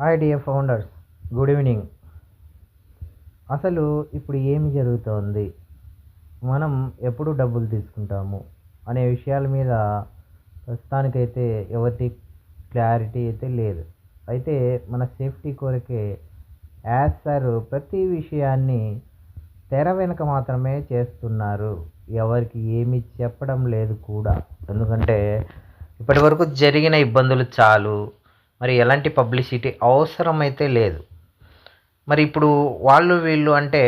Hi dear founders good evening అసలు ఇప్పుడు ఏమి జరుగుతోంది? మనం ఎప్పుడు డబ్బులు తీసుకుంటాము? అనే విషయాల మీద ప్రస్తుతానికైతే ఎవరికి క్లారిటీ అయితే లేదు. అయితే మన సేఫ్టీ కొరకే యాజ్ సార్ ప్రతి విషయాన్ని తెర వెనుక మాత్రమే చేస్తున్నారు. ఎవరికి ఏమీ చెప్పడం లేదు కూడా. ఎందుకంటే ఇప్పటి వరకు జరిగిన ఇబ్బందులు చాలు. మరి ఎలాంటి పబ్లిసిటీ అవసరమైతే లేదు. మరి ఇప్పుడు వాళ్ళు వీళ్ళు అంటే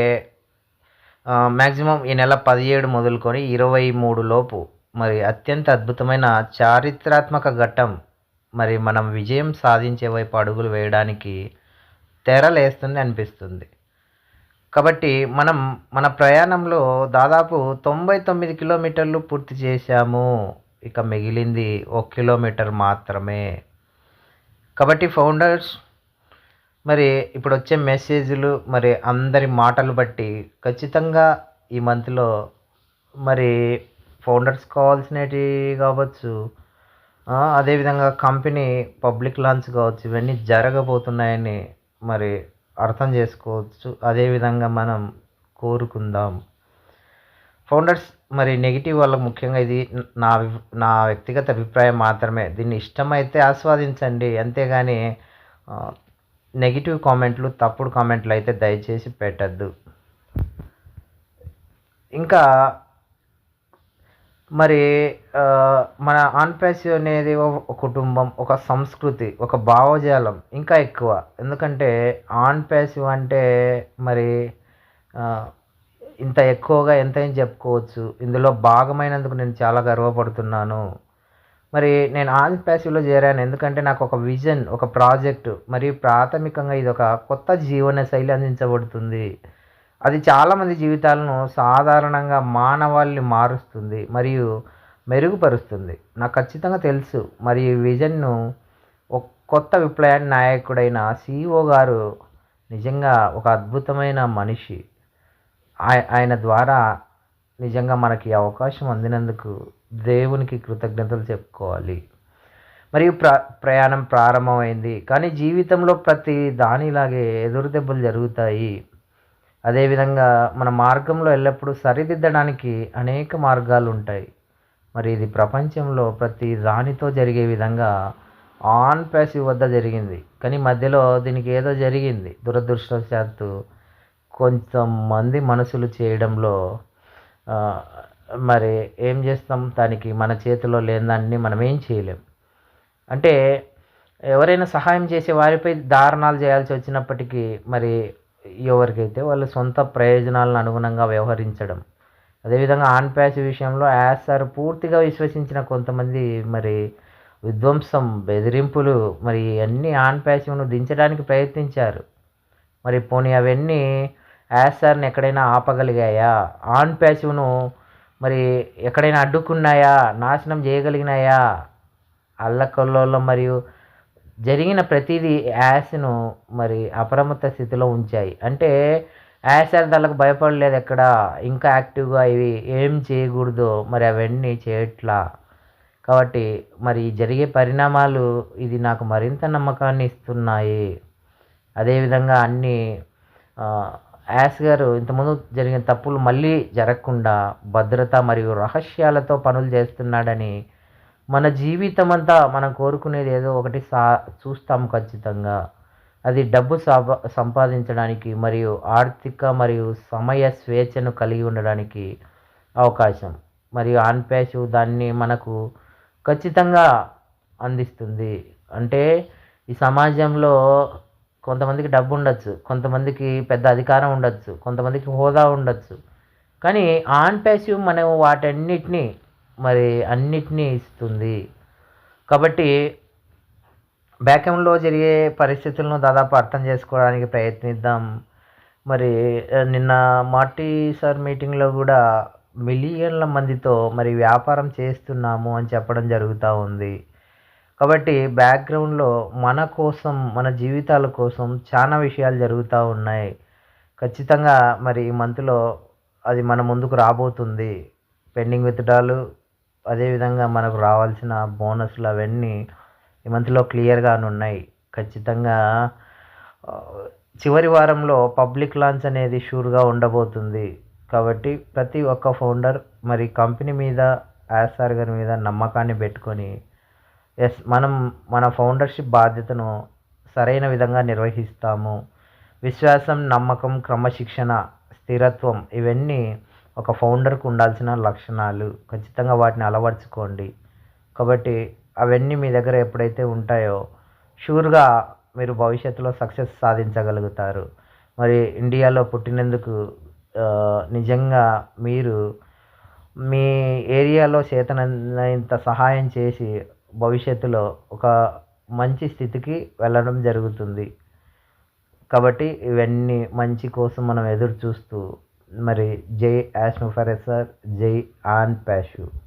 మ్యాక్సిమం ఈ నెల పదిహేడు మొదలుకొని ఇరవై మూడు లోపు మరి అత్యంత అద్భుతమైన చారిత్రాత్మక ఘట్టం మరి మనం విజయం సాధించే వైపు అడుగులు వేయడానికి తెరలేస్తుంది అనిపిస్తుంది. కాబట్టి మనం మన ప్రయాణంలో దాదాపు తొంభై తొమ్మిది కిలోమీటర్లు పూర్తి చేశాము. ఇక మిగిలింది ఒక కిలోమీటర్ మాత్రమే. కాబట్టి ఫౌండర్స్ మరి ఇప్పుడు వచ్చే మెసేజ్లు మరి అందరి మాటలు బట్టి ఖచ్చితంగా ఈ మంత్లో మరి ఫౌండర్స్ కావాల్సినవి కావచ్చు అదేవిధంగా కంపెనీ పబ్లిక్ లాంచ్ కావచ్చు ఇవన్నీ జరగబోతున్నాయని మరి అర్థం చేసుకోవచ్చు. అదేవిధంగా మనం కోరుకుందాం. ఫౌండర్స్ మరి నెగిటివ్ వల్ల ముఖ్యంగా ఇది నా నా వ్యక్తిగత అభిప్రాయం మాత్రమే. దీన్ని ఇష్టమైతే ఆస్వాదించండి. అంతేగాని నెగిటివ్ కామెంట్లు తప్పుడు కామెంట్లు అయితే దయచేసి పెట్టద్దు. ఇంకా మరి మన ఆన్పాసివ్ అనేది ఒక కుటుంబం ఒక సంస్కృతి ఒక భావజాలం ఇంకా ఎక్కువ. ఎందుకంటే ఆన్పాసివ్ అంటే మరి ఇంత ఎక్కువగా ఎంతైనా చెప్పుకోవచ్చు. ఇందులో భాగమైనందుకు నేను చాలా గర్వపడుతున్నాను. మరి నేను ఆన్ ప్యాసివ్లో చేరాను. ఎందుకంటే నాకు ఒక విజన్ ఒక ప్రాజెక్టు మరియు ప్రాథమికంగా ఇది ఒక కొత్త జీవన శైలి అందించబడుతుంది. అది చాలామంది జీవితాలను సాధారణంగా మానవాళిని మారుస్తుంది మరియు మెరుగుపరుస్తుంది. నాకు ఖచ్చితంగా తెలుసు. మరియు ఈ విజన్ను ఒక కొత్త విప్లవాన్ని నాయకుడైన సిఇఓ గారు నిజంగా ఒక అద్భుతమైన మనిషి. ఆయన ద్వారా నిజంగా మనకి అవకాశం అందినందుకు దేవునికి కృతజ్ఞతలు చెప్పుకోవాలి. మరియు ప్ర ప్రయాణం ప్రారంభమైంది. కానీ జీవితంలో ప్రతి దానిలాగే ఎదురు దెబ్బలు జరుగుతాయి. అదేవిధంగా మన మార్గంలో ఎల్లప్పుడూ సరిదిద్దడానికి అనేక మార్గాలు ఉంటాయి. మరి ఇది ప్రపంచంలో ప్రతి దానితో జరిగే విధంగా ఆన్ ప్యాసివ్ వద్ద జరిగింది. కానీ మధ్యలో దీనికి ఏదో జరిగింది. దురదృష్టవశాత్తు కొంతమంది మనసులు చేయడంలో మరి ఏం చేస్తాం? దానికి మన చేతిలో లేని దాన్ని మనం ఏం చేయలేం. అంటే ఎవరైనా సహాయం చేసే వారిపై దారుణాలు చేయాల్సి వచ్చినప్పటికీ మరి ఎవరికైతే వాళ్ళ సొంత ప్రయోజనాలను అనుగుణంగా వ్యవహరించడం అదేవిధంగా ఆన్ ప్యాస్ విషయంలో యాస్ సార్ పూర్తిగా విశ్వసించిన కొంతమంది మరి విధ్వంసం బెదిరింపులు మరి అన్ని ఆన్ ప్యాసివ్ను దించడానికి ప్రయత్నించారు. మరి పోనీ అవన్నీ యాసర్ని సార్ని ఎక్కడైనా ఆపగలిగాయా? ఆన్ ప్యాసివ్ను మరి ఎక్కడైనా అడ్డుకున్నాయా? నాశనం చేయగలిగినాయా? అల్లకల్లోలం మరియు జరిగిన ప్రతిదీ యాస్ను మరి అప్రమత్త స్థితిలో ఉంచాయి. అంటే యాసర్ దానికి భయపడలేదు ఎక్కడ? ఇంకా యాక్టివ్గా ఇవి ఏం చేయకూడదో. మరి అవన్నీ చేయట్లా? కాబట్టి మరి జరిగే పరిణామాలు ఇది నాకు మరింత నమ్మకాన్ని ఇస్తున్నాయి. అదేవిధంగా అన్ని యాస్ గారు ఇంతకుముందు జరిగిన తప్పులు మళ్ళీ జరగకుండా భద్రత మరియు రహస్యాలతో పనులు చేస్తున్నాడని మన జీవితం అంతా మనం కోరుకునేది ఏదో ఒకటి సా చూస్తాం ఖచ్చితంగా. అది డబ్బు సంపాదించడానికి మరియు ఆర్థిక మరియు సమయ స్వేచ్ఛను కలిగి ఉండడానికి అవకాశం. మరియు ఆన్ దాన్ని మనకు ఖచ్చితంగా అందిస్తుంది. అంటే ఈ సమాజంలో కొంతమందికి డబ్బు ఉండొచ్చు కొంతమందికి పెద్ద అధికారం ఉండొచ్చు కొంతమందికి హోదా ఉండొచ్చు. కానీ ఆన్ ప్యాసివ్ మనం వాటన్నిటినీ మరి అన్నిటినీ ఇస్తుంది. కాబట్టి బ్యాకంలో జరిగే పరిస్థితులను దాదాపు అర్థం చేసుకోవడానికి ప్రయత్నిద్దాం. మరి నిన్న మార్టీ సార్ మీటింగ్లో కూడా మిలియన్ల మందితో మరి వ్యాపారం చేస్తున్నాము అని చెప్పడం జరుగుతూ ఉంది. కాబట్టి బ్యాక్గ్రౌండ్లో మన కోసం మన జీవితాల కోసం చాలా విషయాలు జరుగుతూ ఉన్నాయి. ఖచ్చితంగా మరి ఈ మంత్లో అది మన ముందుకు రాబోతుంది. పెండింగ్ విత్డ్రాలు అదేవిధంగా మనకు రావాల్సిన బోనస్లు అవన్నీ ఈ మంత్లో క్లియర్గా ఉన్నాయి ఖచ్చితంగా చివరి వారంలో పబ్లిక్ లాంచ్ అనేది షూర్గా ఉండబోతుంది. కాబట్టి ప్రతి ఒక్క ఫౌండర్ మరి కంపెనీ మీద యాస్ఆర్ గారి మీద నమ్మకాన్ని పెట్టుకొని ఎస్ మనం మన ఫౌండర్షిప్ బాధ్యతను సరైన విధంగా నిర్వహిస్తాము. విశ్వాసం నమ్మకం క్రమశిక్షణ స్థిరత్వం ఇవన్నీ ఒక ఫౌండర్కు ఉండాల్సిన లక్షణాలు. ఖచ్చితంగా వాటిని అలవర్చుకోండి. కాబట్టి అవన్నీ మీ దగ్గర ఎప్పుడైతే ఉంటాయో షూర్గా మీరు భవిష్యత్తులో సక్సెస్ సాధించగలుగుతారు. మరి ఇండియాలో పుట్టినందుకు నిజంగా మీరు మీ ఏరియాలో చేతనంత సహాయం చేసి భవిష్యత్తులో ఒక మంచి స్థితికి వెళ్ళడం జరుగుతుంది. కాబట్టి ఇవన్నీ మంచి కోసం మనం ఎదురు చూస్తూ మరి జై యాష్మఫరెసర్ జై ఆన్ ప్యాషు.